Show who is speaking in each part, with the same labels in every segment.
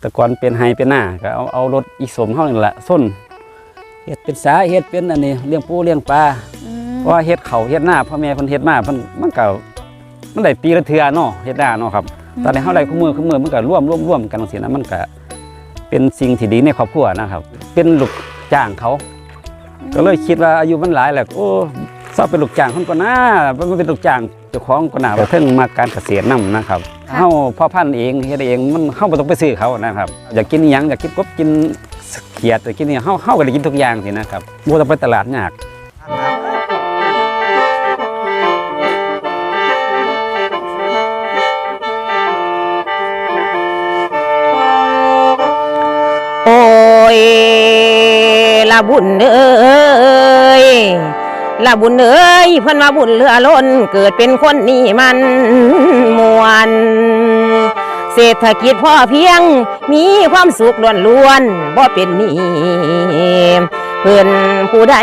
Speaker 1: แต่ก่อนเป็นไฮเป็นหน้าก็เอาเอารถอีสมเข้านี่แหละส้นเฮ็ดเป็นสาเฮ็ดเป็นอันนี้เลี้ยงปูเลี้ยงปลา
Speaker 2: อืม
Speaker 1: เพราะว่าเฮ็ดเขาวเฮ็ดหน้าพ่อแม่เพิ่นเฮ็ดมาเพิ่นมันก็มันได้ปีละเทื่อเนาะเฮ็ดหน้าเนาะครับตอนนี้เฮาได้คู่มือคู่มือมันก็ร่วมร่วมร่วมกันจังซี่นะมันก็เป็นสิ่งที่ดีในครอบครัวนะครับ เป็นลูกจ้างเขา ก็เลยคิดว่าอายุมันหลายแล้วโอ้ เศร้าเป็นลูกจ้างคนก็น่ามันเป็นลูกจ้างเจ้าของก็น่าเราเพิ่งมาการเกษตรนํนะครับเฮาพ่อพันธุ์เองเฮ็ดเองมันเฮาบ่ต้องไปซื้อเขานะครับ อยากกินอิหยังอยากกินกบกินเขียดอยากกินนี่เฮาเฮาก็ได้กินทุกอย่างสินะครับบ่ต้องไปตลาดยาก
Speaker 3: โอ้ยละบุญเอ้ย ละบุญเอ้ยเพิ่นว่าบุญเลือล้นเกิดเป็นคนนี่มันมวนเศรษฐกิจพ่อเพียงมีความสุขล้วนๆบ่เป็นนี้เพิ่อนผู้ใด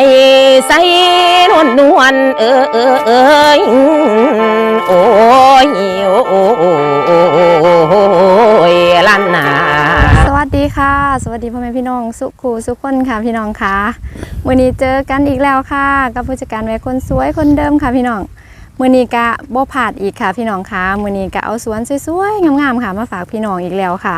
Speaker 3: ใส่นวลนวลเออเออเอยโอ้ยโอ้โอ้โอ้ยลันนา
Speaker 2: ดีค่ะ สวัสดีพ่อแม่พี่น้อง สุขูสุขคนค่ะพี่น้องค่ะมื่อนี้เจอกันอีกแล้วค่ะ กับผู้จัดการแม่คนสวยคนเดิมค่ะพี่น้องมื่อนี้กะบ่ผาดอีกค่ะ พี่น้องค่ะมื่อนี้กะเอาสวนสวยๆงามๆค่ะ มาฝากพี่น้องอีกแล้วค่ะ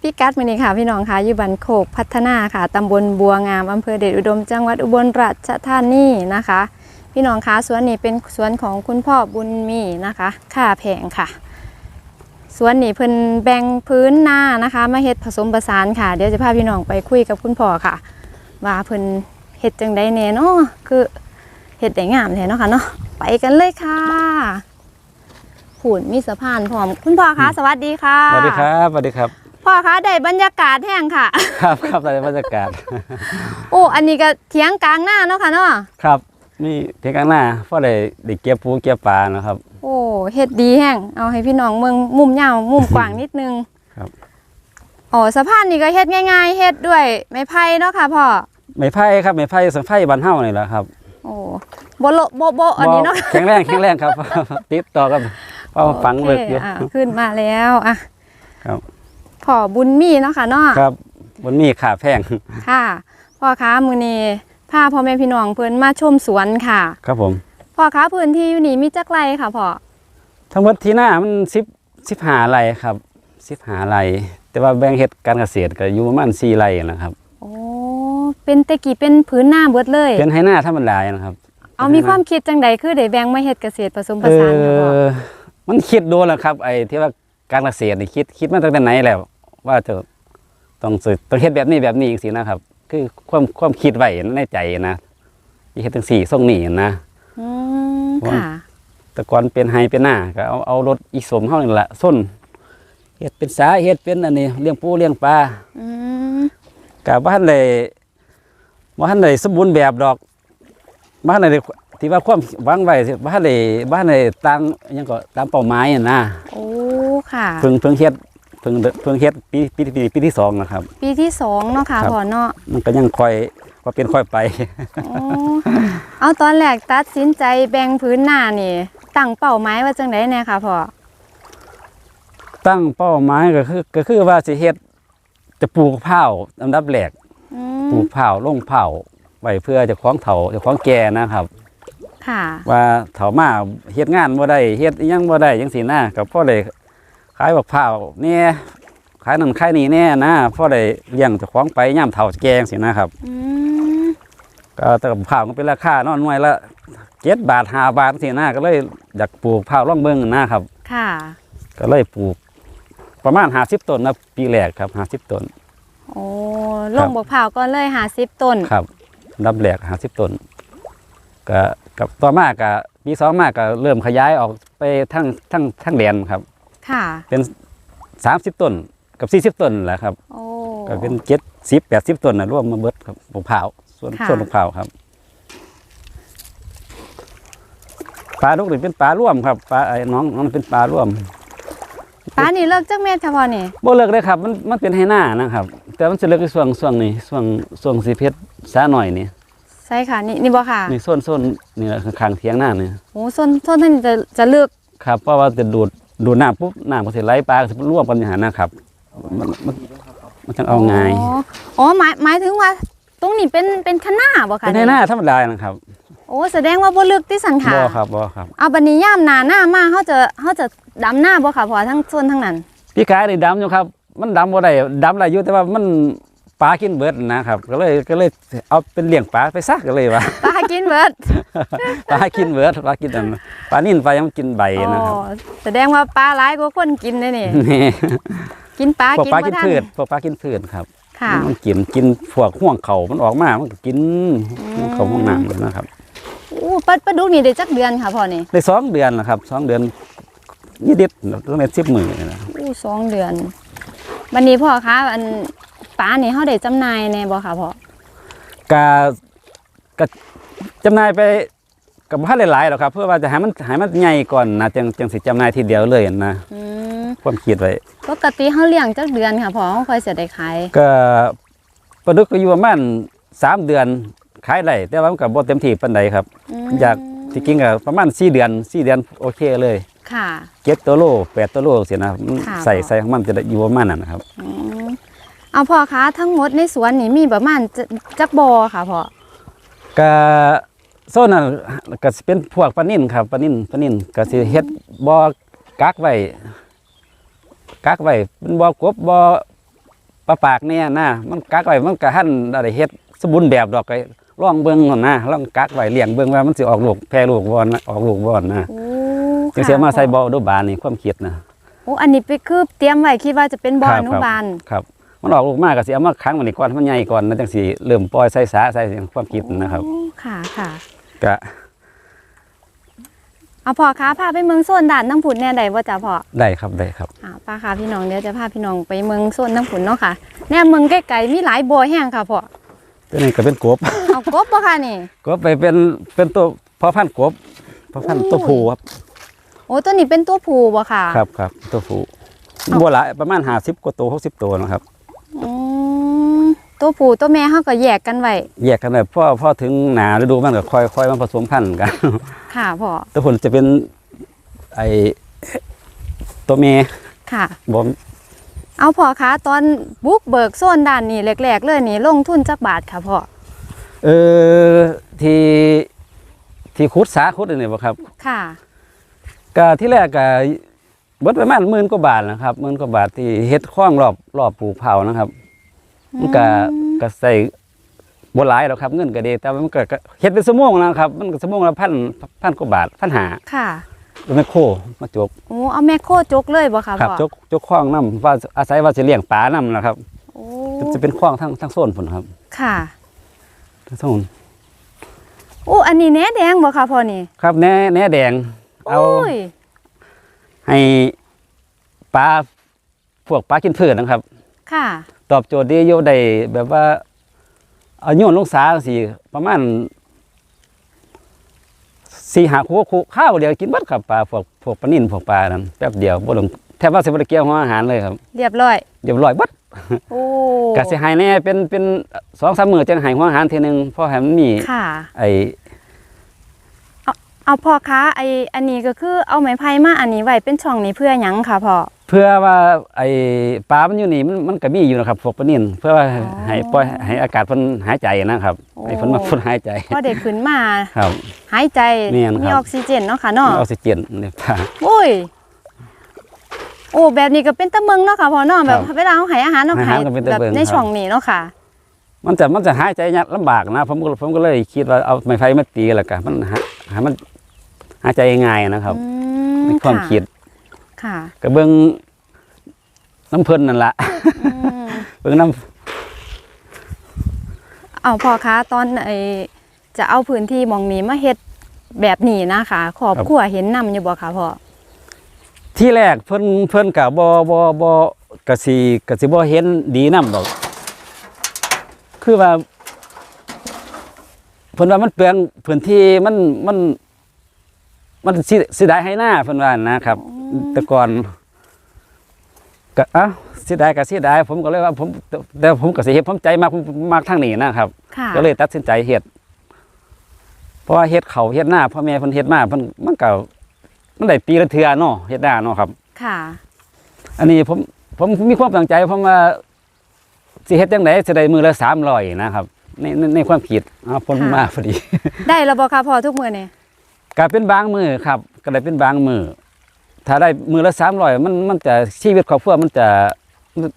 Speaker 2: พี่กัดมื่อนี้ค่ะ พี่น้องค่ะอยู่บ้านโคกพัฒนาค่ะตำบลบัวงามอำเภอเดชอุดมจังหวัดอุบลราชธานีนะคะ พี่น้องค่ะสวนนี้เป็นสวนของคุณพ่อบุญมีนะคะค่าแพงค่ะ สวนนี่เพิ่นแบ่งพื้นหน้านะคะ มาเฮ็ดผสมผสานค่ะ เดี๋ยวจะพาพี่น้องไปคุยกับคุณพ่อค่ะ ว่าเพิ่นเฮ็ดจังไดแน่เนาะคือเฮ็ดได้งามแท้เนาะค่ะเนาะไปกันเลยค่ะผูนมีสะพานพร้อมคุณพ่อคะสวัสดีค่ะ
Speaker 1: สวัสดีครับสวัสดีครับ
Speaker 2: พ่อคะได้บรรยากาศแห้งค่ะ
Speaker 1: ครับครับในบรรยากาศ
Speaker 2: โอ้อันนี้ก็เถียงกลางหน้าเนาะค่ะเนาะ
Speaker 1: ครับ นี่เพียงข้างหน้าเพราะได้ได้เก็บปูเก็บปลานะครับ
Speaker 2: โอ้เฮ็ดดีแห้งเอาให้พี่น้องเมืองมุมยาวมุมกว้างนิดนึง
Speaker 1: ครับ
Speaker 2: อ๋อสะพานนี่ก็เฮ็ดง่ายๆเฮ็ดด้วยไม้ไผ่เนาะค่ะพ่อ
Speaker 1: ไม้ไผ่ครับไม้ไผ่สังไผ่บ้านเฮานี่แหละครับ
Speaker 2: โอ้โบโลโบโบอันนี้เนาะ
Speaker 1: บ่แข็งแรงแข็งแรงครับ ติดต่อกันเพราะว่าฝังเลิกอยู่
Speaker 2: โคอะขึ้นมาแล้วอะ
Speaker 1: ครับ
Speaker 2: พ่อบุญมีเนาะค่ะเนาะ
Speaker 1: ครับบนมีขาแพง
Speaker 2: ค่ะพ่อค้ามือนี้ พาพ่อแม่พี่น้องเพิ่นมาชมสวนค่ะ
Speaker 1: ครับผม
Speaker 2: พ่อค้าพื้นที่อยู่นี่มีจักไรค่ะพ่อ
Speaker 1: ทั้งหมดที่หน้ามันสิบสิบหาไรครับสิบหาไรแต่ว่าแบ่งเฮ็ดการเกษตรก็อยู่ประมาณสี่ไรนะครับ
Speaker 2: โอ้เป็นแตะกี้เป็นพื้นหน้าเบิดเลย
Speaker 1: เป็นให้หน้าธรรมดานะครับ
Speaker 2: เอามีความคิดจังใดคือได้แบ่งมาเฮ็ดเกษตรผสมผ
Speaker 1: เอ
Speaker 2: สานค่ะพ่อ
Speaker 1: อมันคิดดูแล้วครับ ไอ้ที่ว่าการเกษตรนี่คิดคิดมาตั้งแต่ไหนแล้ว ว่าจะต้องสิต้องเฮ็ดแบบนี้แบบนี้สินะครับ คือความความคิดไว้ในใจนะที่เฮ็ดจังสี่ส่งนี่นะ
Speaker 2: อืม
Speaker 1: ว่า
Speaker 2: ค่ะ
Speaker 1: แต่ก่อนเป็นไฮเป็นหน้าก็เอาเอารถอีสมเข้านี่แหละส้นเฮ็ดเป็นสาเฮ็ดเป็นอันนี้เลี้ยงปูเลี้ยงปลา
Speaker 2: อืม
Speaker 1: กับบ้านเลยบ้านเลยสมบูรณ์แบบดอกบ้านเลยที่ว่าความหวางไว้บ้านเลยบ้านเลยตามอิหยังก็ตามเป้าหมายอะนะ
Speaker 2: โอ้ค่ะ
Speaker 1: เพิ่งเพิ่งเฮ็ดเพิ่งเพิ่งเฮ็ดปีปีปีปีที่สองนะครับ
Speaker 2: ปีที่สองเนาะค่ะ
Speaker 1: ครับ
Speaker 2: พ่อเนาะ
Speaker 1: มันก็ยังค่อยก็เป็นค่อยไป
Speaker 2: โอ้เอาตอนแรกตัดสินใจแบ่งพื้นหน้านี่ตั้งเป้าหมายว่าจังไดแน่ค่ะพ่อ
Speaker 1: ตั้งเป้าหมายก็คือก็คือว่าสิเฮ็ดจะปลูกเผาวอันดับแรก
Speaker 2: อื
Speaker 1: ปลู
Speaker 2: ม
Speaker 1: กเผาวลงเผาวไว้เพื่อเจะคล้าของเฒ่าเจะคล้าของแก่นะครับ
Speaker 2: ค่ะ
Speaker 1: ว่าเฒ่ามาเฮ็ดงานบ่ได้เฮ็ดอิหยังบ่ได้จังซี่นะก็พอได้ ขายบักพร้าวแหน่ขายนั่นขายนี่แน่นะพอได้เลี้ยงเจ้าของไปยามเฒ่าแก่จังซี่นะครับ
Speaker 2: อืม
Speaker 1: ก็แต่กับข้าวก็เป็นราคาเนาะหน่วยละ7บาท5บาทจังซี่นะก็เลยอยากปลูกพร้าวลองเบิ่งนะครับ
Speaker 2: ค่ะ
Speaker 1: ก็เลยปลูก ประมาณ50ต้นนะปีแรกครับ50ต้น
Speaker 2: โอ้ลงบกเผาวก็เลยหาสิบต้น
Speaker 1: ครับอันดับแรก50ต้นก็กับต่อมาก็ปีสองมาก็เริ่มขยายออกไปทั้งทั้งทั้งแดนครับ
Speaker 2: ค่ะ
Speaker 1: เป็นสามสิบต้นกับสี่สิบต้นแหละครับ
Speaker 2: โอ้
Speaker 1: ก็เป็นเจ็ดสิบแปดสิบต้นนะรวมมาเบิดครับมะพร้าวส่วน
Speaker 2: ค่ะ
Speaker 1: ส่วนมะพร้าวครับปลาลูกนี่เป็นปลาร่วมครับปลาไอ้น้องน้องเป็นปลาร่วม
Speaker 2: ป้านี่เลิกจักเม็ดค่ะพ่อนี่
Speaker 1: บ่เลิกเลยครับ มันมันเป็นให้หน้านะครับ แต่มันจะเลิกในช่วงช่วงนี้ช่วงช่วงสีเพชรสาหน่อยนี่
Speaker 2: ใช่ค่ะนี่นี่บ่ค่ะ
Speaker 1: นี่ส้นส้นนี่แหละข้างๆเทียงหน้านี่
Speaker 2: โอ้ส้นส้นท่านจะจะเลือก
Speaker 1: ครับเพราะว่าจะดูด ดูดน้ำปุ๊บน้ำก็สิไหลปลาก็สิร่วมกันอย่างนั้นนะครับ มันมันมันจังเอาง่าย
Speaker 2: อ๋ออ๋อหมายหมายถึงว่า ตรงนี้เป็นเป็นคณะบ่คะ
Speaker 1: เป็นให้หน้าธรรมดานะครับ
Speaker 2: โอ้แสดงว่าบ่ลึกที่สันค่ะ
Speaker 1: บ่ครับบ่ครับ
Speaker 2: เอาบัดนี้ย่ามหนาหน้ามาเขาจะเขาจะดำหน้าบ่ค่ะเพอทั้งส่วนทั้งนั้น
Speaker 1: พี่กายได้ดำอยู่ครับ มันดำบ่ได้ดำได้อยู่แต่ว่ามันป ลากินเบิดนะครับ ก็เลยก็เลยเอาเป็นเลี้ยงปลาไปซักก็เลยว่า
Speaker 2: ปลากินเบิด
Speaker 1: ปลากินเบิดปลากินอันปลานิ่นปลายังกินใบ
Speaker 2: อ๋
Speaker 1: นะครับ
Speaker 2: อแสดงว่าปลาหลายกว่าคนกินเลยนี่
Speaker 1: นี่
Speaker 2: กินปลา
Speaker 1: พวก
Speaker 2: กิน
Speaker 1: ปลา
Speaker 2: บ่
Speaker 1: กิน
Speaker 2: ทัน
Speaker 1: พืชพวกปลากินพืชครับ
Speaker 2: ค่ะ
Speaker 1: มันกินกินพวกห่วงเขามันออกมามันก็กินห่วงเขาห่วงน้ำเลยนะครับ
Speaker 2: อู้ปลาปลาดุกนี่ได้จักเดือนค่ะพ่อนี่
Speaker 1: ได้สองเดือนแล้วครับสองเดือนยี่ดิดตั้งแต่สิบหมื่นนะครับ
Speaker 2: อู้สองเดือนวันนี้พ่อคะอัน ปลานี่เขาได้จำหน่ายแน่บ่ค่ะพ่อกา
Speaker 1: ก็จำหน่ายไปกับพันหลายๆหรอกครับ เพื่อว่าจะให้มันให้มันใหญ่ก่อนนะจังจังสิจำหน่ายทีเดียวเลยนะ
Speaker 2: อืม
Speaker 1: ความคิดไว้
Speaker 2: ปกติเขาเลี้ยงจักเดือนค่ะพ่อเขาค่อยเสียได้ขาย
Speaker 1: ก็ปลาดุกก็อยู่ประมาณสามเดือนขายได้แต่ว่ามันกับบ่เต็มที่ปานใดครับ
Speaker 2: ม
Speaker 1: อยากที่กินก็ประมาณสี่เดือนสี่เดือนโอเคเลย
Speaker 2: ค่ะ
Speaker 1: เจ็ดตัวโลแปดตัวโลเสียนะครับมัน
Speaker 2: ค่ะ
Speaker 1: ใส่ใส่ของมันจะได้อยู่ประมาณนั้นนะครับ
Speaker 2: อืม เอาพ่อคะทั้งหมดในสวนนี่มีประมาณจะจักบอค่ะพ่อ
Speaker 1: ก็โซนนั้นก็สิเป็นพวกปลานิ่นครับปลานิ่นปลานิ่นก็สิเฮ็ดบ่อกักไว้กักไว้เป็นบ่อกบบ่อปลาปากเนี่ยนะมันกักไว้มันก็หั่นได้เฮ็ดสมบูรณ์แบบดอกไอ้ลองเบิ่งก่อนนะลองกักไว้เลี้ยงเบิ่งว่ามันสิออกลูกแพร่ลูกบ่นะออกลูกบ่นะ
Speaker 2: โอ้
Speaker 1: จังสิเอามาใส่บ่ออนุบาลนี่ความคิดนะ
Speaker 2: โอ้อันนี้ไปคือเตรียมไว้คิดว่าจะเป็นบ่อ
Speaker 1: ครั
Speaker 2: อบนุบาล
Speaker 1: ครับ มันออกลูกมากก็สิเอามาค้างไว้นี่ก่อนให้มันใหญ่ก่อนแล้วจังสิเริ่มปล่อยใส่สาใส่ความคิดนะครับ
Speaker 2: โอ้ค่ะค่ะ
Speaker 1: ก็
Speaker 2: เอาพ่อคะพาไปเมืองโซนด่านน้ำผุนแน่ใดว่าจ้ะพ่อ
Speaker 1: ได้ครับได้ครับ
Speaker 2: อ่าป้าค่ะพี่น้องเดี๋ยวจะพาพี่น้องไปเมืองโซนน้ำผุนเนาะค่ะแน่เมืองใกล้ๆมีหลายบ่อแห้งค่ะพ่อ
Speaker 1: ตัวนี้ก็เป็นกบ
Speaker 2: เอากบบ่ค่ะนี่
Speaker 1: กบไปเป็นเป็นตัวพ่อพันธุ์กบพ่อพันธุ์
Speaker 2: โอ้
Speaker 1: ตัวผู้ครับ
Speaker 2: โอ้ตัวนี้เป็นตัวผู้บ่ค่ะ
Speaker 1: ครับครับตัวผู้
Speaker 2: เอา
Speaker 1: บัวหลายประมาณห้าสิบกว่าตัวหกสิบตัวนะครับ
Speaker 2: อืม ตัวผู้ตัวแม่เขาก็แยกกันไว้
Speaker 1: แยกกันเลยพ่อพ่อถึงหนาฤดูมันก็ค่อยค่อยมาผสมพันธุ์กัน
Speaker 2: ค่ะพ่อ
Speaker 1: ตัวผลจะเป็นไอตัวเมย์
Speaker 2: ค่ะ
Speaker 1: บอม
Speaker 2: เอาพ่อคะตอนบุกเบิกโซนด้านนี้แรกๆเลยนี่ลงทุนจักบาทค่ะพ่อ
Speaker 1: เออที่ที่คุดสาคุดอันนี่บ่ครับ
Speaker 2: ค่ะ
Speaker 1: ก็ที่แรกก็เบิดประมาณหมื่นกว่าบาทนะครับหมื่นกว่าบาทที่เฮ็ดคล้องรอบรอบปลูกเผานะครับ มันก็ก็ใส่บ่หลายหรอกครับเงินก็ดีแต่ว่ามันก็ก็เฮ็ดเป็นชั่วโมงนะครับ มันก็ชั่วโมงละพันพันกว่าบาทพันหา
Speaker 2: ค่ะ
Speaker 1: แมคโครมาจก
Speaker 2: โอ้เอาแม่โคจกเลยบ่ค่ะ
Speaker 1: ครับ
Speaker 2: พ่อ
Speaker 1: จกจกคล้องน้ำว่าอาศัยว่าจะเลี้ยงปลาน้ำนะครับ
Speaker 2: โอ้
Speaker 1: จะเป็นคล้องทั้งทั้งโซนพุ่นครับ
Speaker 2: ค่ะ
Speaker 1: ทั้งโซน
Speaker 2: โอ้อันนี้แหนแดงบ่ค่ะพ่อนี่
Speaker 1: ครับแหน่แหน่แดงเอา
Speaker 2: โอ้ย
Speaker 1: ให้ปลาพวกปลากินพืชนะครับ
Speaker 2: ค่ะ
Speaker 1: ตอบโจทย์ดีอยู่ได้แบบว่าเอาโยนลงสาสิประมาณสี่หาคู่คู่ข้าวเดียวกินเบัดครับปลาพวกพวกปลานิ่นพวกปลานั้นแป๊บเดียวบ่ลงแทบว่าสิบ่ได้เกี่ยวหัวอาหารเลยครับ
Speaker 2: เรียบร้อย
Speaker 1: เรียบร้อยเบัด
Speaker 2: โอ้
Speaker 1: ก็สิให้แน่เป็นเป็นสองสามมื้อจังให้หัวอาหารทีหนึงเพราะให้มันมี
Speaker 2: ค่ะ
Speaker 1: ไอ้
Speaker 2: เอาพ่อคะไออันนี้ก็คือเอาไม้ไผ่มาอันนี้ไว้เป็นช่องนี้เพื่อหยังค่ะพ่อ
Speaker 1: เพื่อว่าไอ้ปลามันอยู่นี่มันมันก็มีอยู่นะครับพวกปลานิ่นเพื่อว่า
Speaker 2: อ๋อ
Speaker 1: ให้ปล่อยให้อากาศเพิ่นหายใจนะครับ
Speaker 2: โอ้
Speaker 1: ให้เพิ่นมาพ่นหายใจ
Speaker 2: พอได้ขึ้นมา
Speaker 1: ครับ
Speaker 2: หายใจ
Speaker 1: แม่นครับ
Speaker 2: มีออกซิเจนเนาะค่ะเนาะ
Speaker 1: ออกซิเจนในปลา
Speaker 2: โอ้ยโอ้แบบนี้ก็เป็นตะเมืองเนาะค่ะพ่อเนาะแบบ
Speaker 1: ครับ
Speaker 2: เวลาเขาให้อาหารเนาะ
Speaker 1: อา
Speaker 2: ให้
Speaker 1: หารก็เป็นตะ
Speaker 2: แบบ
Speaker 1: เบิง
Speaker 2: ใน
Speaker 1: ครับ
Speaker 2: ช่องนี้เนาะค่ะ
Speaker 1: มันจะมันจะหายใจยากลำบากนะผมก็ผมก็เลยคิดว่าเอาไม้ไผ่มาตีแล้วกันมันหาหามันหายใจง่ายนะครับ
Speaker 2: อื
Speaker 1: ในความะคิด
Speaker 2: ค่ะ
Speaker 1: ก็เบิ่ง น้ำเพิ่นนั่นละ
Speaker 2: อืม
Speaker 1: เบิ่งน้
Speaker 2: เอาพ่อคะตอนไอจะเอาพื้นที่หมองนี้มาเฮ็ดแบบนี้นะคะขอบครัวเห็นนำอยู่บ่คะพ่อำ
Speaker 1: ที่แรกเพิ่นเพิ่นก็บ่บ่บ่กะสิกะสิบ่เห็นดีนำดอก คือว่าเพิ่นว่ามันเปลืองพื้นที่มันมัน มันสิเสิได้ให้หน้าเพิ่นว่านะครับ แต่ก่อน ก็เอ้าเสียดายก็เสียดายผมก็เลยว่าผมแต่ผมก็สิเฮ็ดผมใจมากผมมากทางนี้นะครับ
Speaker 2: ค่ะ
Speaker 1: ก็เลยตัดสินใจเฮ็ดเพราะว่าเฮ็ดเขาวเฮ็ดหน้าพ่อแม่เพิ่นเฮ็ดมาเพิ่นมันก็มันได้ปีละเทื่อเนาะเฮ็ดหน้าเนาะครับ
Speaker 2: ค่ะ
Speaker 1: อันนี้ผมผมมีความตั้งใจผมว่าสิเฮ็ดจังไดจะได้มือละ300นะครับในในในความคิดอ่าผล
Speaker 2: ค่ะ
Speaker 1: มาพอดี
Speaker 2: ได้แล้วบ่คะพ่อทุกมื้อนี่
Speaker 1: ก็เป็นบางมือครับ ก็ได้เป็นบางมือ ถ้าได้มือละ300มันมันจะชีวิตครอบครัวมันจะ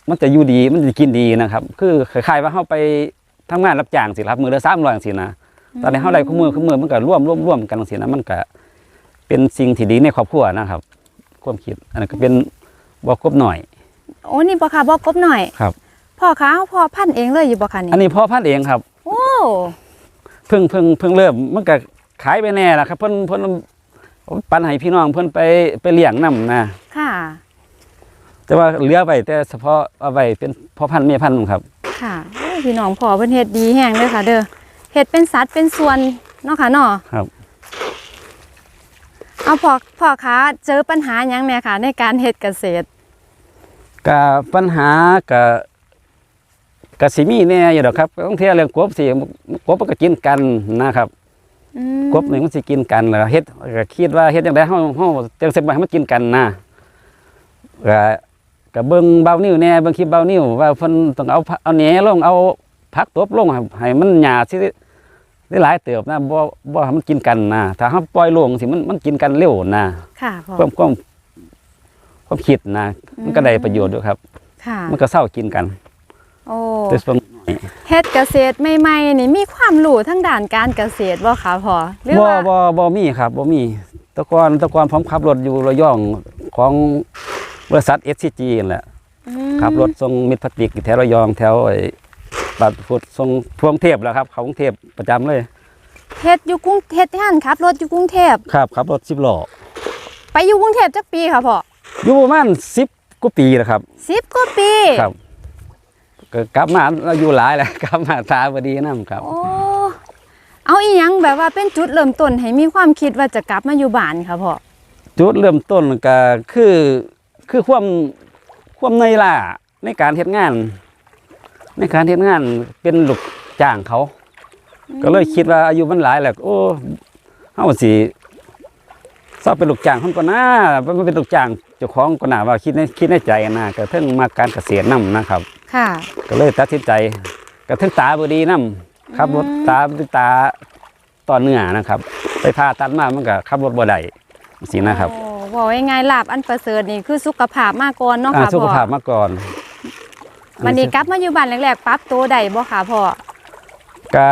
Speaker 1: มันจะอยู่ดีมันจะกินดีนะครับ คือคล้ายๆว่าเฮาไปทำงานรับจ้างสิครับ มือละ300จังซี่นะตอนนี้เฮาได้คู่มือคู่มือมันก็ร่วมร่วมร่วมกันจังซี่นะมันก็เป็นสิ่งที่ดีในครอบครัวนะครับ ความคิดอันนั้นก็เป็นบ่ครบหน่อย
Speaker 2: โอ้นี่บ่ค่ะบ่กบหน่อย
Speaker 1: ครับ
Speaker 2: พ่อคะพ่อพันธุ์เองเลยอยู่บ่คะนี่
Speaker 1: อันนี้พ่อพันธุ์เองครับ
Speaker 2: โอ้
Speaker 1: เพิ่งเพิ่งเพิ่งเริ่มมันก็ขายไปแน่ละครับ เพิ่นเพิ่นผม ปันให้พี่น้องเพิ่นไปไปเลี้ยงนํนะ
Speaker 2: ค่ะ
Speaker 1: แต่ว่าเหลือไว้แต่เฉพาะเอาไว้เป็นพ่อพันธุ์แม่พันธุ์ครับ
Speaker 2: ค่ะโอ้ยพี่น้องพ่อเพิ่นเฮ็ดดีแฮงเด้อค่ะ เด้อเฮ็ดเป็นสัตว์เป็นส่วนเนาะค่ะเนาะ
Speaker 1: ครับ
Speaker 2: เอาพ่อพ่อคะเจอปัญหาหยังแม่ค่ะ ในการเฮ็ดเกษตร
Speaker 1: ก็ปัญหาก็ก็สิมีแน่อยู่ดอกครับต้องเที่ยวเรื่องกบสิกบมันก็กินกันนะครับ
Speaker 2: อืม
Speaker 1: กบนี่มันสิกินกันแล้วเฮ็ดก็คิดว่าเฮ็ดจังไดเฮาเฮาจังสิบ่ให้มันกินกันนะก็ก็เบิ่งเบานิ้วแน่เบิ่งคลิปเบานิ้วว่าเพิ่นต้องเอาผักเอาแหนลงเอาผักตบลงให้ให้มันหญ้าสิได้หลายเติบนะบ่บ่ให้มันกินกันนะถ้าเฮาปล่อยลงสิมันมันกินกันเร็วนะ
Speaker 2: ค่ะพ่อ
Speaker 1: ความความความคิดนะมันก็ได้ประโยชน์ด้วยครับ
Speaker 2: ค่ะ
Speaker 1: มันก็เศร้ากินกัน
Speaker 2: โอ้
Speaker 1: แต่ส่วน
Speaker 2: เฮ็ดเกษตรใหม่ๆนี่มีความรู้ทั้งด้านการเกษตรบ่คะพ่อหรือ
Speaker 1: บ่
Speaker 2: ว่า
Speaker 1: บ่บ่มีครับบ่มีแตะกอนแตะกอนผมขับรถอยู่ระยองของบริษัท SCG นั่นแหละ
Speaker 2: อืม
Speaker 1: ขับรถส่งมิตรพลาสติกแถวระยองแถวไอ้บาดพุดส่งพวงเทพแหล้วครับเขากรุงเทพประจำเลย
Speaker 2: เฮ็ดอยู่กรุงเฮ็ดงานขับ รถอยู่กรุงเทพ
Speaker 1: ครับขับรถ10ล้อ
Speaker 2: ไปอยู่กรุงเทพจักปีค่ะพ่อ
Speaker 1: อยู่ประมาณ10กว่าปีแล้วครับ
Speaker 2: 10กว่าปี
Speaker 1: ครับ ก็กลับมาเราอยู่หลายแล้วกลับมาตาบดีนํครับ
Speaker 2: โอ้เอาอีหยังแบบว่าเป็นจุดเริ่มต้นให้มีความคิดว่าจะกลับมาอยู่บ้านค่ะพ่อ
Speaker 1: จุดเริ่มต้นก็คือคือความความในอยล่าในการเฮ็ดงาน ในการเฮ็ดงานเป็นลูกจ้างเขา ก็เลยคิดว่าอายุมันหลายแล้วโอ้เฮาสิสอบเป็นลูกจ้างคนก็น่ามันเป็นลูกจ้างเจ้าของก็น่าว่าคิดในคิดในใจนะก็เทิงมาการเกษตรนํนะครับ
Speaker 2: ค่ะ
Speaker 1: ก็เลยตัดสินใจก็เทิงตาบ่ดีนํขับรถตาด้วยตาต่อเนื่อนะครับ ไปผ่าตัดมามันก็ขับรถบ่ได้สินะครับ
Speaker 2: โอ้บอกง่ายๆลาบอันประเสริฐนี่คือสุขภาพมาก่อนเนาะ
Speaker 1: อ่า
Speaker 2: ค่ะ
Speaker 1: สุข
Speaker 2: พ่อ
Speaker 1: ภาพมาก่อน
Speaker 2: วันนี้กลับมาอยู่บ้านแรกๆปรับตัวได้บ่ค่ะพ่อ
Speaker 1: กะ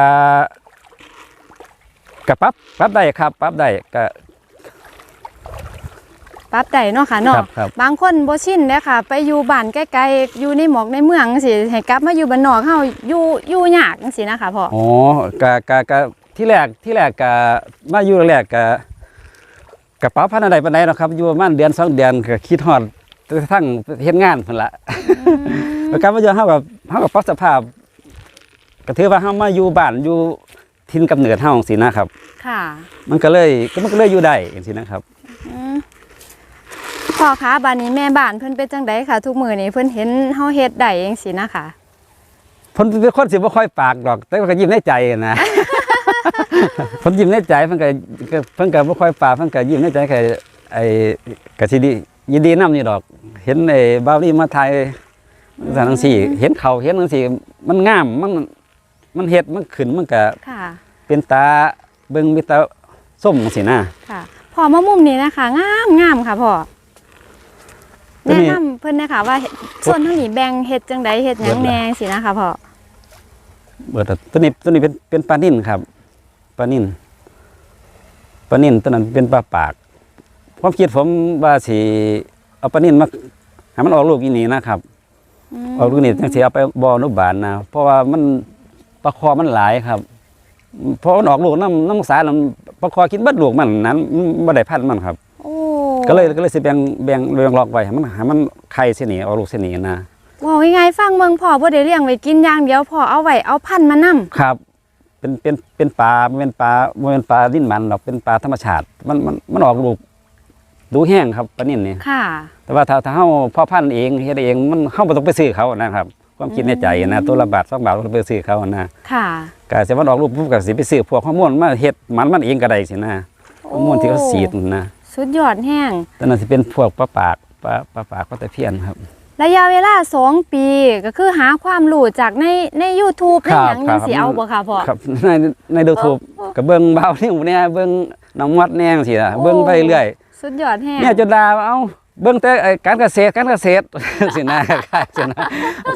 Speaker 1: กะปรับปรับได้ครับปรับได้กะ
Speaker 2: ปรับได้เนาะค่ะเนาะ
Speaker 1: ครับครับ
Speaker 2: บางคนบ่ชินเด้อค่ะ ไปอยู่บ้านใกล้ๆอยู่ในหมอกในเมืองจังซี่ให้กลับมาอยู่บ้านนอกเฮาอยู่อยู่ยากจังซี่นะคะพ่อ
Speaker 1: อ๋อกะกะกะที่แรกที่แรกกะมาอยู่แรกกะกะปรับพันอะไรปานใดเนาะครับ อยู่ประมาณเดือนสองเดือนก็คิดฮอดจนกระทั่งเฮ็ดงานพุ่นละแล้วกลับมาอยู่เฮากับเฮากับปรับสภาพก็ถือว่าเฮามาอยู่บ้านอยู่ถิ่นกำเนิดเฮาจังซี่นะครับ
Speaker 2: ค่ะ
Speaker 1: มันก็เลยก็มันก็เลยอยู่ได้จังซี่นะครับ
Speaker 2: อืม พ่อคะบ้านนี้แม่บ้านเพิ่นเป็นจังไดค่ะ ทุกมื้อนี้เพิ่นเห็นเฮาเฮ็ดได้จังซี่นะคะ
Speaker 1: เพิ่นเป็นคนสิบ่ค่อยปากดอก แต่ว่าก็ยิ้มในใจนะเพิ่นยิ้มในใจเพิ่นก็ก็เพิ่นก็บ่ค่อยปากเพิ่นก็ยิ้มในใจก็ไอ้ก็สิดียินดีนํนี่ดอก เห็นไอ้บาวลี่มาถ่ายสถานจังซี่ เห็นเขาเห็นจังซี่ มันงามมันมันเฮ็ดมันขึ้นมันก็
Speaker 2: ค่ะ
Speaker 1: เป็นตาเบิ่งมีตาส้มจังซี่นะ
Speaker 2: ค่ะพ่อมามุมนี้นะคะ งามงามค่ะพ่อ
Speaker 1: ตัว
Speaker 2: แนะ
Speaker 1: นี้
Speaker 2: นำเพิ่นนะคะว่าเฮ็ดส่วนเท่านี้แบ่งเฮ็ดจังไดเฮ็ดหยังแหน่สินะคะพ่อ
Speaker 1: เบิดอะตัวนี้ตัวนี้เป็นเป็นปลานิ่นครับปลานิ่นปลานิ่นตัวนั้นเป็นปลาปากความคิดผมว่าสิเอาปลานิ่นมาให้มันออกลูกอีนี่นะครับ
Speaker 2: ม
Speaker 1: ออกลูกนี่จังสิเอาไปบ่ออนุบาลนะเพราะว่ามันปลาคอมันหลายครับเพราะมันออกลูกน้ำน้ำสารน้ำปลาคอกินเบิดลูกมันนั้นบ่ได้พันธุ์มันครับ
Speaker 2: โอ้
Speaker 1: ก็เลยก็เลยสิแบ่งแบ่งแบ่งล็อกไว้ให้มันให้มันไข่เสยหนีออกลูกเสยหนีนะ
Speaker 2: ว่าง่ายๆฟังเมืองพ่อบ่ได้เลี้ยงไว้กินอย่างเดียวพ่อเอาไว้เอาพันธุ์มานํ
Speaker 1: ครับ เป็นเป็นเป็นปลาบ่เป็นปลาบ่เป็นปลาดิ้นมันหรอกเป็นปลาธรรมชาติ มันมันมันออกลูกดูแห้งครับปลานิ่นนี่
Speaker 2: ค่ะ
Speaker 1: แต่ว่าถ้าถ้าเฮาพ่อพันธุ์เองเฮ็ดเองมันเฮาบ่ต้องไปซื้อเขานะครับความคิดในใจนะตัวละบาทสองบาทเราไปซื้อเขานะ
Speaker 2: ค่ะ
Speaker 1: ก็สิมันออกลูกปุ๊บก็สิไปซื้อพวกฮอร์โมนมาเฮ็ดมันมันเองก็ได้สินะฮอร์โมนที่เขาฉีดนะ
Speaker 2: สุดยอดแห้ง
Speaker 1: ตอนนั้นสิเป็นพวกปลาปากปปลาปลาปากปลาตะเพียนครับ
Speaker 2: ระยะเวลาสองปีก็คือหาความรู้จากในใน YouTube ใน
Speaker 1: ครับ
Speaker 2: หยัง
Speaker 1: ครั
Speaker 2: ยั
Speaker 1: บ
Speaker 2: งสิเอาบ่ค่ะพ่อ
Speaker 1: ครับในในดูทูบก็เบิ่งเบานี่เนี่ยเบิ่งน้องวัดแน่จังซี่ล่ะ
Speaker 2: โอ้
Speaker 1: เบิ่งไปเรื่อย
Speaker 2: สุดยอดแฮง
Speaker 1: เนี่ยจนดาว่าเอ้าเบิ่งแต่ไอ้การเกษตรการเกษตรสินะคล้ายๆสินะ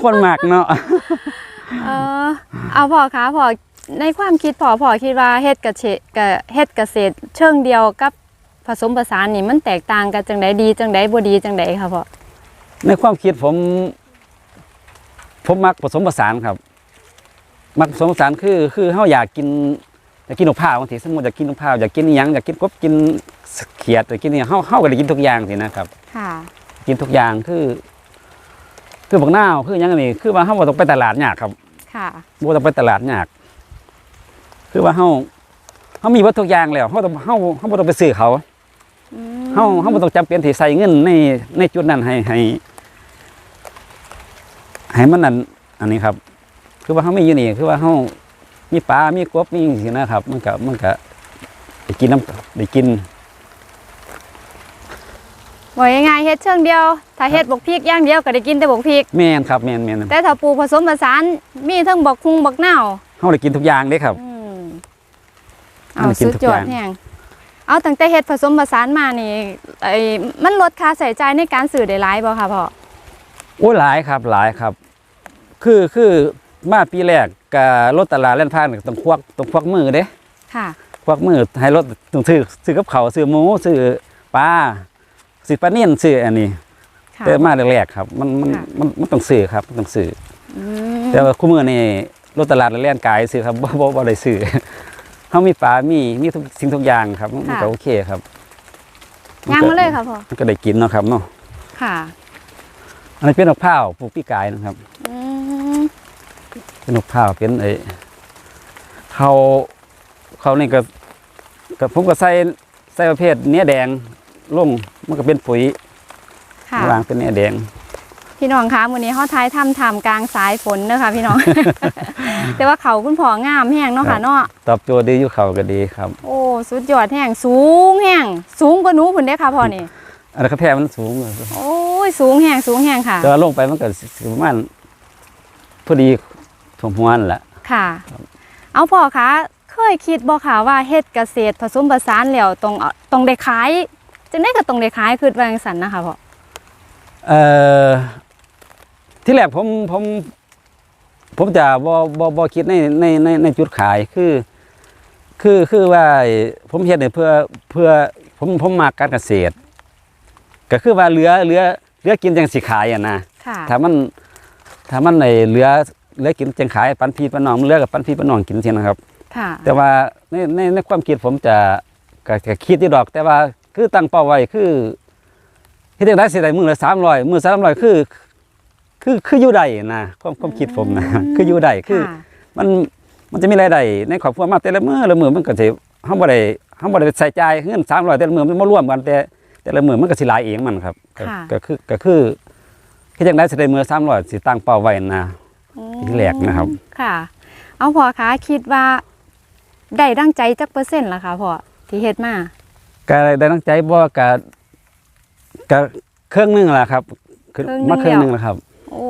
Speaker 1: คนมากเนาะ
Speaker 2: เออเอาพ่อคะพ่อในความคิดพ่อพ่อคิดว่าเฮ็ดเกษตรกับเฮ็ดเกษตร เชิงเดียวกับ ผสมผสานนี่มันแตกต่างกันจังไดดีจังไดบ่ดีจังไดค่ะพ่อ
Speaker 1: ในความคิดผม ผมมักผสมผสานครับ มักผสมผสานคือ คือเฮาอยากกินอยากกินนกพร้าวบางทีสมมติอยากกินนกพร้าวอยากกินอิหยังอยากกินกบกินเขียดอยากกินเนี่ยเฮาเฮาก็ได้กินทุกอย่างสินะครับ
Speaker 2: ค่ะ
Speaker 1: กินทุกอย่างคือ คือบักนาวคือหยังอันนี้คือว่าเฮาบ่ต้องไปตลาดยากครับ
Speaker 2: ค่ะ
Speaker 1: บ่ต้องไปตลาดยากคือว่าเฮาเฮามีวัตถุกอย่างแล้วเฮาต้องเฮาเฮาบ่ต้องไปซื้อเขา
Speaker 2: อืม
Speaker 1: เฮาเฮาบ่ต้องจำเป็นที่ใส่เงินในในจุดนั้นให้ให้ให้มันนั่นอันนี้ครับ คือว่าเฮามีอยู่นี่คือว่าเฮามีปลา มีกบมีจังซี่นะครับ มันก็มันก็ได้กินน้ำได้กิน
Speaker 2: บ่ง่ายๆเฮ็ดเชิงเดียว ถ้าเฮ็ดบกพริกอย่างเดียวก็ได้กินแต่บกพริก
Speaker 1: แม่นครับแม่นแม่น
Speaker 2: แต่ถ้าปลูกผสมผสานมีทั้งบักคุงบักนาว
Speaker 1: เฮาได้กินทุกอย่างเด้ครับ
Speaker 2: อืม
Speaker 1: อัน
Speaker 2: เอา
Speaker 1: นี้กิน
Speaker 2: สุด
Speaker 1: ทุก
Speaker 2: ยอด
Speaker 1: อย่าง
Speaker 2: แฮง เอาตั้งแต่เฮ็ดผสมผสานมานี่ไอ้มันลดค่าใช้จ่ายในการซื้อได้หลายบ่คะพ่อ
Speaker 1: โอ้หลายครับหลายครับ คือคือมาปีแรกก็รถตลาดเล่นพานก็ต้องควักต้องควักมือเด้
Speaker 2: ค่ะ
Speaker 1: ควักมือให้รถต้องซื้อซื้อกับเขาวซื้อหมูซื้อปลาซื้อปลาเนียนซื้ออันนี้
Speaker 2: ค่ะ
Speaker 1: แต่มาแรกๆครับ มันมัน
Speaker 2: ค่ะ
Speaker 1: มันมันต้องซื้อครับมันต้องซื้อ
Speaker 2: อื
Speaker 1: อ
Speaker 2: ม
Speaker 1: แต่ว่าคู่มือนี่รถตลาดเล่นกายซื้อครับบ่บ่บ่ได้ซื้อ เขามีปลามีมีทุกสิ่งทุกอย่างครับมันก็โอเคครับ
Speaker 2: ย่างมาเลยค่ะพ่อ
Speaker 1: มันก็ได้กินเนาะครับเนาะ
Speaker 2: ค่ะ
Speaker 1: อันนี้เป็นมะพร้าวปลูกปีกายนะครับ
Speaker 2: อืม
Speaker 1: เป็นมะพร้าวเป็นไอ้เขาเขานี่ก็ก็ผมก็ใส่ใส่ประเภทเนื้อแดงลงมันก็เป็นปุ๋ย
Speaker 2: ค่ะ
Speaker 1: ข้างล่างเป็นเนื้อแดง
Speaker 2: พี่น้องคะมื้อนี้เฮาทายถ้ำท่ามกลางสายฝนเด้อค่ะพี่น้อง แต่ว่าเขาคุณพ่องามแฮงเนาะ
Speaker 1: ครั
Speaker 2: ค่ะ
Speaker 1: บ
Speaker 2: เนาะ
Speaker 1: ตอบโจทย์ดีอยู่เขาก็ดีครับ
Speaker 2: โอ้สุดยอดแฮงสูงแฮงสูงกว่าหนูพุ่นเด้อค่ะพ่อนี่
Speaker 1: อันนั้นก็แท้มันสูงเลย
Speaker 2: โอ้ยสูงแฮงสูงแฮงค่ะ
Speaker 1: แต่ว่าลงไปมันก็สิประมาณพอดีถ่วมหัวนั่นแหละ
Speaker 2: ค่ะ เอาพ่อคะเคยคิดบ่ค่ะว่าเฮ็ดเกษตรผสมผสานแล้วต้องเอาต้องได้ขายจังได๋ก็ต้องได้ขายคือว่าจังซั่นนะคะพ่อ
Speaker 1: เอ่อ ที่แรกผมผมผมจะบ่บ่บ่คิดในในในในจุดขายคือ คือคือว่าผมเฮ็ดเนี่ยเพื่อเพื่อผมผมมาการเกษตร ก็คือว่าเหลือเหลือเหลือกินจังสิขายอะนะ
Speaker 2: ค่ะ
Speaker 1: ถ้ามันถ้ามันในเหลือเหลือกินจังขายปันพี่ปันน้องมันเหลือกับปันพี่ปันน้องกินเสียนะครับ
Speaker 2: ค่ะ
Speaker 1: แต่ว่าในในในความคิดผมจะก็ก็คิดที่ดอก แต่ว่าคือตั้งเป้าไว้คือเฮ็ดจังได๋สิได้มื้อละ300มื้อ300คือ คือคืออยู่ได้นะความความคิดผมนะคืออยู่ได้คือ
Speaker 2: ค่ะ
Speaker 1: มันมันจะมีรายได้ในครอบครัวมาแต่ละมื้อละมื้อมันก็สิเฮาบ่ได้เฮาบ่ได้ใส่จ่ายเงิน300แต่ละมื้อมันบ่รวมกันแต่แต่ละมื้อมันก็สิหลายเองมันครับ ก็
Speaker 2: ค่ะ
Speaker 1: ก็คือก็คือเฮ็ดจังได๋สิได้มื้อ300สิตั้งเป้าไว้นะที่แรกนะครับ
Speaker 2: ค่ะ เอาพ่อคะคิดว่าได้ดังใจจักเปอร์เซ็นต์ล่ะคะพ่อที่เฮ็ดมา
Speaker 1: ก็ได้ตั้งใจบ่ก็ก็เครื่องหนึงล่ะครับขึ้นมาเครื่องหนึงแล้วครับ
Speaker 2: โอ้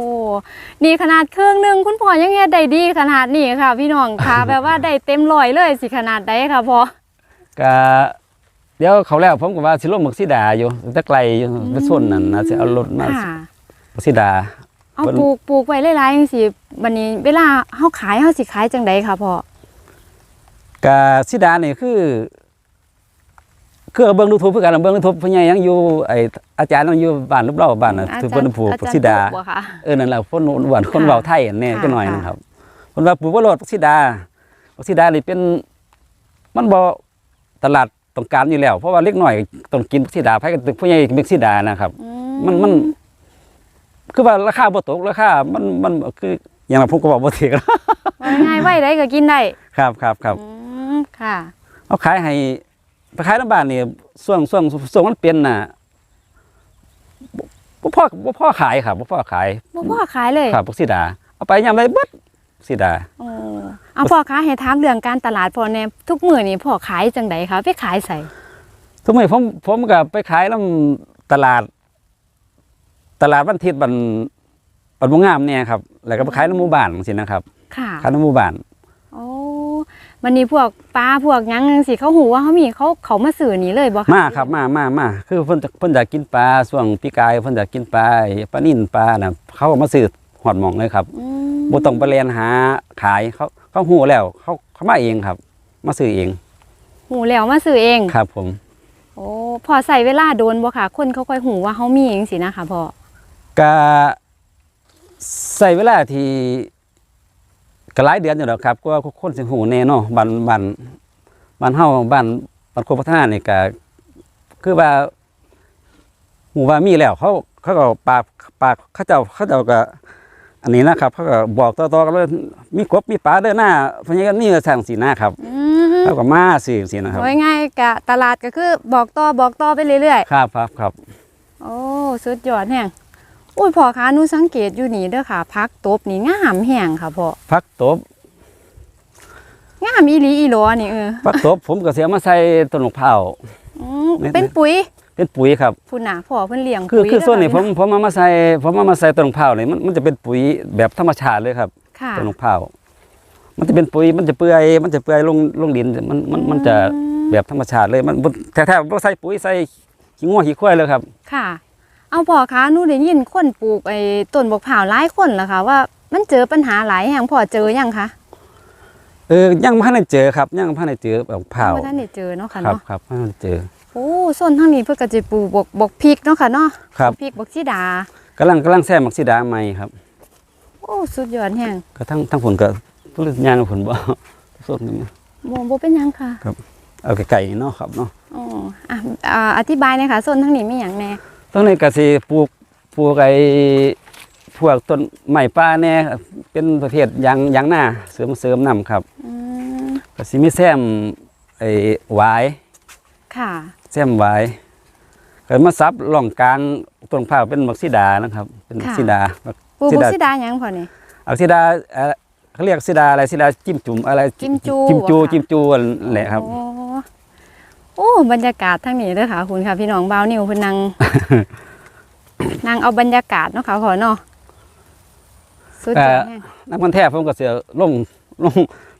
Speaker 2: นี่ขนาดเครื่องหนึงคุณพ่อยังเฮ็ดได้ดีขนาดนี้ค่ะ พี่น้องค่ะแบบว่าได้เต็มร้อยเลยสิขนาดใดค่ะพ่อ
Speaker 1: ก็เดี๋ยวเขาแล้วผมก็ว่าสิลงหมึกสีดาอยู่แต่ไกลอยู่ไปส่วนนั้นนะสิเอารถมา
Speaker 2: ค่ะ
Speaker 1: หมึกสีดา
Speaker 2: เอา
Speaker 1: เพิ่น
Speaker 2: ปลูกปลูกไว้หลายๆจังซี่บัดนี้ เวลาเฮาขายเฮาสิขายจังไดค่ะพ่อ
Speaker 1: ก็สีดานี่คือ คือเบิ่ง YouTube คือกันเบิ่ง YouTube พ่อใหญ่ยังอยู่ไอ้อาจารย์มันอยู่บ้านรูปเราบ้านน่ะ
Speaker 2: อา
Speaker 1: คือ
Speaker 2: จาร
Speaker 1: เพิ่น
Speaker 2: ย์
Speaker 1: ปลูก
Speaker 2: อาจารย์
Speaker 1: สีดา
Speaker 2: ปลูกบ่คะ
Speaker 1: เออนั่นแหละคนหวานคน
Speaker 2: ค่ะ
Speaker 1: เว้าไทยแน่
Speaker 2: ค่ะ
Speaker 1: จังหน่อย
Speaker 2: ค่ะ
Speaker 1: นะครับเพิ่นว่าปลูกว่าโลดสีดาสีดานี่เป็น มันบ่ตลาดต้องการอยู่แล้ว เพราะว่าเล็กน้อยต้องกินสีดาไผก็ตึกพ่อใหญ่กินสีดานะครับ
Speaker 2: อื
Speaker 1: มันมัน คือว่าราคาบ่ตกราคามันมันคืออย่างผมก็บอกบ่ถูก
Speaker 2: ว่าง่ายไว้ได้ก็กินได้
Speaker 1: ครับครับครับ
Speaker 2: อืมค่ะ
Speaker 1: เอาขายให้ ไปขายน้ำบ้านนี่ช่วงช่วงช่วงมันเป็นน่ะบ่บ่พ่อบ่พ่อขายครับบ่พ่อขาย
Speaker 2: บ่พ่อขายเลย
Speaker 1: ครับพวกสีดา เอาไปยามใดเบิดสีดา
Speaker 2: โอ้เอาพ่อคะให้ถามเรื่องการตลาดพ่อแน่ทุกมื้อนี่พ่อขายจังไดคะไปขายใส่
Speaker 1: ทุกมื้อผมผมก็ไปขายนํตลาด ตลาดวันอาทิตย์บันบันบงงามเนี่ยครับ แล้วก็ไปขายในหมู่บ้านสินะครับ
Speaker 2: ค่ะ
Speaker 1: ขายในหมู่บ้าน
Speaker 2: โอ้ มันนี่พวกปลาพวกหยังจังสิเขาหูว่าเขามีเขาเขามาสื่อนี้เลยบ่คะ
Speaker 1: มาครับมามามาคือเพิ่นเพิ่นอยากกินปลาช่วงปีกายเพิ่นอยากกินปลาไอ้ปลานิ่นปลาน่ะเขาก็มาซื้อหอดหมองเลยครับ
Speaker 2: อืม
Speaker 1: บ่ต้องไปเรียนหาขายเขาเขาฮู้แล้วเขาเขามาเองครับ มาซื้อเอง
Speaker 2: หูแล้วมาสื่อเอง
Speaker 1: ครับ ผม
Speaker 2: โอ้พอใส่เวลาโดนบ่ค่ะ คนเขาค่อยหูว่าเขามีเองสินะคะพ่อ
Speaker 1: ก็ใส่เวลาที่ ก็หลายเดือนอยู่แล้วครับก็คนสิฮู้แน่เนาะบ้านบ้านบ้านเฮาบ้านบ้านโคกพัฒนานี่ก็คือว่าฮู้ว่ามีแล้วเขาเขาก็ปากปากเขาเจ้าเขาเจ้าก็ อันนี้นะครับเขาก็บอกต่อๆกันเลยมีกบมีปลาเด้อหน้าเพราะงั้นนี่ก็สั่งสีหน้าครับ
Speaker 2: อืม
Speaker 1: เขาก็มาสิสินะครับ
Speaker 2: ไว้ง่ายๆกะตลาดก็คือบอกต่อบอกต่อไปเรื่อย
Speaker 1: ครับครับครับ
Speaker 2: ๆโอ้สุดยอดแห่ง อุ้ยพ่อคะหนูสังเกตอยู่นี่เด้อค่ะพักตบนี่งามแห่งค่ะพ่อ
Speaker 1: พักตบ
Speaker 2: งามอีหลีอีหลอนี่เออ
Speaker 1: พักตบผมก็เสียมาใส่ต้นมะพร้าว
Speaker 2: อืม
Speaker 1: ไม่
Speaker 2: เป็นปุ๋ย
Speaker 1: เป็นปุ๋ยครับ
Speaker 2: พุ่นน่ะพ่อเพิ่นเลี้ยง
Speaker 1: คือ
Speaker 2: ปุ๋ย
Speaker 1: คือส่วนนี้
Speaker 2: เด้
Speaker 1: ผ
Speaker 2: ค่ะ
Speaker 1: มผมเอามาใส่ผมเอามาใส่ต้นมะพร้าวนี่มันมันจะเป็นปุ๋ยแบบธรรมชาติเลยครับ
Speaker 2: ค่ะ
Speaker 1: ต้นมะพร้าวมันจะเป็นปุ๋ยมันจะเปื่อยมันจะเปื่อยลงลงดินมันมันมันจะแบบธรรมชาติเลยมันบ่แท้ๆบ่ใส่ปุ๋ยใส่ขี้งัวขี้ควายเลยครับ
Speaker 2: ค่ะ เอาพ่อคะหนูได้ยินคนปลูกไอ้ต้นบกผาวหลายคนแล้วค่ะว่ามันเจอปัญหาหลายแห่งพ่อเจอยังคะ
Speaker 1: เออยังบ่ทันได้เจอครับยังบ่ทันได้เจอแบบพร้าว
Speaker 2: บ่ทันได้เจอเนาะค่ะ
Speaker 1: ครับ
Speaker 2: เนาะ
Speaker 1: ครับบ่ทันได้เจอ
Speaker 2: โอ้ส่วนทางนี้เพิ่นก็จะปลูกบกบกพริกเนาะค่ะเนาะ
Speaker 1: ครับ
Speaker 2: พริกบกสีดา
Speaker 1: กำลังกำลังแซ่มักซิดาใหม่ครับ
Speaker 2: โอ้สุดยอดแห่ง
Speaker 1: ก็ทั้งทั้งผลก็ผู้ยานผลบ่ส่วนหนึง
Speaker 2: บ่บ่เป็นหยังค่ะ
Speaker 1: เอาไก่ๆเนาะครับเนาะ
Speaker 2: อ๋ออะอ่าอธิบายหน่อยค่ะส่วนทางนี้มีหยังแน่
Speaker 1: ตรงนี้ก็สิปลูกปลูกไอ้พวกต้นไม้ป่าแน่เป็นประเภทยางยางหน้าเสริมเสริมนํครับ
Speaker 2: อืม
Speaker 1: ก็สิมีแซมไอ้หวาย
Speaker 2: ค่ะ
Speaker 1: แซมหวายก็มาซับร่องกลางต้นพร้าวเป็นมักซิดานะครับ เป็นมักซิดา
Speaker 2: ปลูก
Speaker 1: สี
Speaker 2: บก
Speaker 1: ดา
Speaker 2: สีดาหยังพ่อนี่
Speaker 1: เอาซิดาเอ่อเขาเรียกซิดาอะไรซิดาจิ้มจุ่มอะไร
Speaker 2: จิ้มจู
Speaker 1: จิ้มจู
Speaker 2: เหรอคะ
Speaker 1: จิ้มจูนั่นแหละครับ
Speaker 2: โอ้ โอ้บรรยากาศทางนี้เด้อค่ะ คุณค่ะ พี่น้องบ่าวนิวเพิ่นนั่งนั่งเอาบรรยากาศเนาะค่ะพ่อเนาะสุดยอดแฮง
Speaker 1: นักมันแท้ผมก็เสียลงลง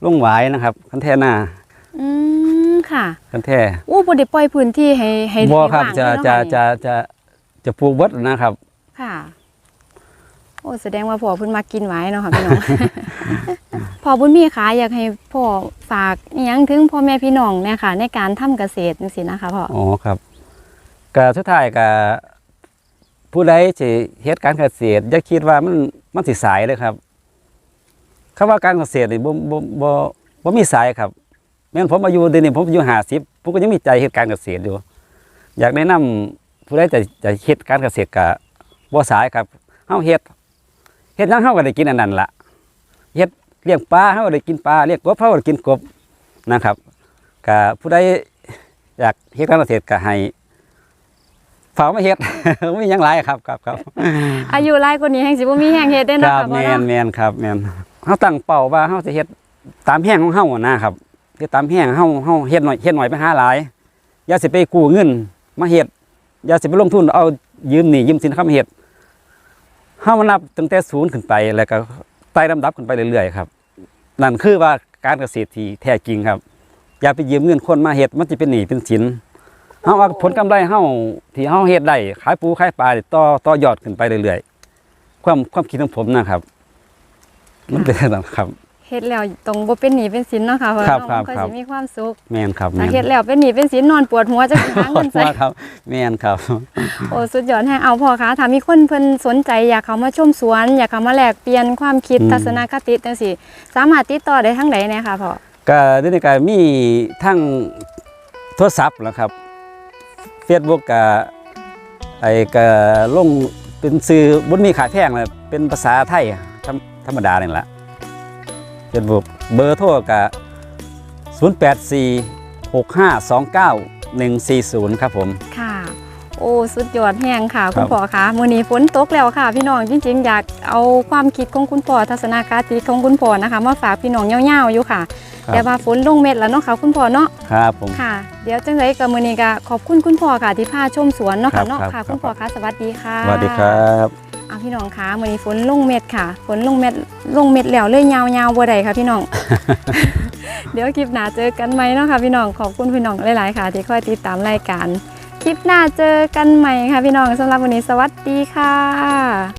Speaker 1: ลงหวายนะครับคันแท้หน้า
Speaker 2: อืมค่ะ
Speaker 1: คันแท้
Speaker 2: อู้บ่ได้ปล่อยพื้นที่ให้ให้
Speaker 1: บ่
Speaker 2: ให้
Speaker 1: ครับ
Speaker 2: ว่าง
Speaker 1: จะ
Speaker 2: เลยเนา
Speaker 1: จะ
Speaker 2: ค่
Speaker 1: จะจะจะปลูกเบดนะครับ
Speaker 2: ค่ะโอ้แสดงว่าพ่อเพิ่นมากินไว้เนาะค่ะพี่น้อง พ่อบุญมีค่ะอยากให้พ่อฝากอิหยังถึงพ่อแม่พี่น้องเนี่ยค่ะ ในการทำเกษตรจังซี่นะคะพ่อ
Speaker 1: อ๋อครับก็สุดท้ายก็ผู้ใดสิเฮ็ดการเกษตรอย่าคิดว่ามันมันสิสายเลยครับคำว่าการเกษตรนี่บ่บ่บ่บ่มีสายครับ แม่นผมอายุเดี๋ยวนี้ผมอายุ50ผมก็ยังมีใจเฮ็ดการเกษตรอยู่ อยากแนะนำผู้ใดจะจะเฮ็ดการเกษตรก็บ่สายครับเฮาเฮ็ด เฮ็ดหยังเฮาก็ได้กินอันนั้นล่ะเฮ็ดเลี้ยงปลาเฮาก็ได้กินปลาเลี้ยงกบเฮาก็ได้กินกบนะครับก็ผู้ใดอยากเฮ็ดการเกษตรก็ให้ฝากมาเฮ็ดมีหยังหลายครับครับครับ
Speaker 2: อายุหลายกว่านี้แห่งสิบ่มีแห่งเฮ็ดได้
Speaker 1: ค
Speaker 2: เนาะ
Speaker 1: รับ
Speaker 2: ค่ะพ่
Speaker 1: แม
Speaker 2: อเนาะ
Speaker 1: นแมนครับแมนเฮาตั้งเป้าว่าเฮาจะเฮ็ดตามแห้งของเฮาอะนะครับเฮ็ดตามแห้งเฮาเฮาเฮ็ดหน่อยเฮ็ดหน่อยไปหาหลายอย่าสิไปกู้เงินมาเฮ็ดอย่าสิไปลงทุนเอายืมหนี้ยืมสินค้ามาเฮ็ด เฮามานับตั้งแต่ศูนย์ขึ้นไปแล้วก็ไต่ลำดับขึ้นไปเรื่อยๆครับนั่นคือว่าการเกษตรที่แท้จริงครับ อย่าไปยืมเงินคนมาเฮ็ดมันจะเป็นหนี้เป็นสินเฮาเอาผลกำไรเฮาที่เฮาเฮ็ดได้ขายปูขายปลาต่อต่อยอดขึ้นไปเรื่อยๆความความคิดของผมนะครับ มันเป็นแบบครับ
Speaker 2: เฮ็ดแล้วตรงบ่เป็นหนี้เป็นสินเนาะค่ะพ่อ
Speaker 1: ครับ
Speaker 2: เนาะ
Speaker 1: ครับ
Speaker 2: มันก็
Speaker 1: ครับ
Speaker 2: สิมีความสุข
Speaker 1: แมนครับแม
Speaker 2: ถ้านเฮ็ดแล้วเป็นหนี้เป็นสินนอนปวดหัวจะหาเงินใส่
Speaker 1: ว่าครับแมนครับ
Speaker 2: โอ้สุดยอดแฮงเอาพ่อคะถ้ามีคนเพิ่นสนใจอยากเข้ามาชมสวน อยากเข้ามาแลกเปลี่ยนความคิด
Speaker 1: อืม
Speaker 2: ทัศนคติจังซี่สามารถติดต่อได้ทางใดแหน่ค่ะพ่อ
Speaker 1: ก็เดี๋ยวนี้ก็มีทั้งโทรศัพท์นะครับเฟซบุ๊กกับไอ้ก็ลงเป็นสื่อบุญมีขายแพงเลยเป็นภาษาไทยธรรมธรรมดานี่แหละ เฟซบุ๊กเบอร์โทรกับ0 8 4 6 5 2 9 1 4 0 ครับผม
Speaker 2: ค่ะ โอ้สุดยอดแฮงค่ะ
Speaker 1: ครั
Speaker 2: คุณ
Speaker 1: บ
Speaker 2: พ่อคะมื้อนี้ฝนตกแล้วค่ะ พี่น้องจริง ๆ อยากเอาความคิดของคุณพ่อทัศนคติของคุณพ่อนะคะ มาฝากพี่น้องยาวๆอยู่ค่ะ
Speaker 1: ครับ
Speaker 2: แต่ว่าฝนลงเม็ดแล้วเนาะค่ะคุณพ่อเนาะ
Speaker 1: ครับผม
Speaker 2: ค่ะ เดี๋ยวจังไรกับมื้อนี้ก็ขอบคุณคุณพ่อค่ะที่พาชมสวนเนาะ
Speaker 1: ครั
Speaker 2: ค่ะ
Speaker 1: บ
Speaker 2: เนาะ
Speaker 1: ครับ
Speaker 2: ค่ะ
Speaker 1: ครับ
Speaker 2: คุณพ่อคะสวัสดีค่ะ
Speaker 1: สวัสดีครับ
Speaker 2: เอาพี่น้องคะมื้อนี้ฝนลงเม็ดค่ะ ฝนลงเม็ดลงเม็ดแล้วเลยยาวๆบ่ได้ค่ะพี่น้อง เดี๋ยวคลิปหน้าเจอกันไหมเนาะค่ะพี่น้อง ขอบคุณพี่น้องหลายๆค่ะ ที่คอยติดตามรายการ คลิปหน้าเจอกันใหม่ค่ะพี่น้องสำหรับวันนี้สวัสดีค่ะ